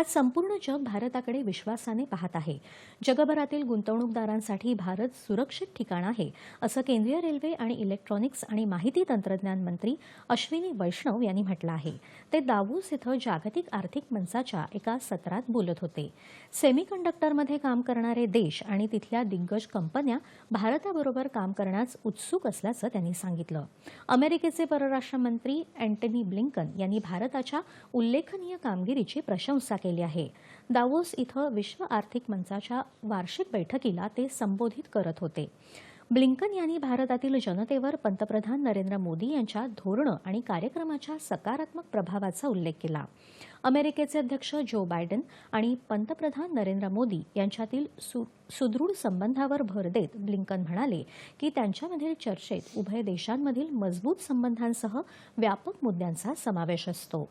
आज संपूर्ण जग भारताकडे विश्वासाने पाहत आहे. जगभरातील गुंतवणूकदारांसाठी भारत सुरक्षित ठिकाण आहे असं केंद्रीय रेल्वे आणि इलेक्ट्रॉनिक्स आणि माहिती तंत्रज्ञान मंत्री अश्विनी वैष्णव यांनी म्हटलं आहे. ते दावूस इथं जागतिक आर्थिक मंचाच्या एका सत्रात बोलत होते. सेमीकंडक्टरमध्ये काम करणारे देश आणि तिथल्या दिग्गज कंपन्या भारताबरोबर काम करण्यास उत्सुक असल्याचं त्यांनी सांगितलं. अमेरिकेचे परराष्ट्र मंत्री अँटनी ब्लिंकन यांनी भारताच्या उल्लेखनीय कामगिरीची प्रशंसा केली. केली आहे. दावोस इथं विश्व आर्थिक मंचाच्या वार्षिक बैठकीला ते संबोधित करत होते. ब्लिंकन यांनी भारतातील जनतेवर पंतप्रधान नरेंद्र मोदी यांच्या धोरणं आणि कार्यक्रमाच्या सकारात्मक प्रभावाचा उल्लेख केला. अमेरिकेचे अध्यक्ष जो बायडन आणि पंतप्रधान नरेंद्र मोदी यांच्यातील सु सुदृढ संबंधावर भर देत ब्लिंकन म्हणाले की त्यांच्यामधील चर्चेत उभय देशांमधील मजबूत संबंधांसह व्यापक मुद्द्यांचा समावेश असतो.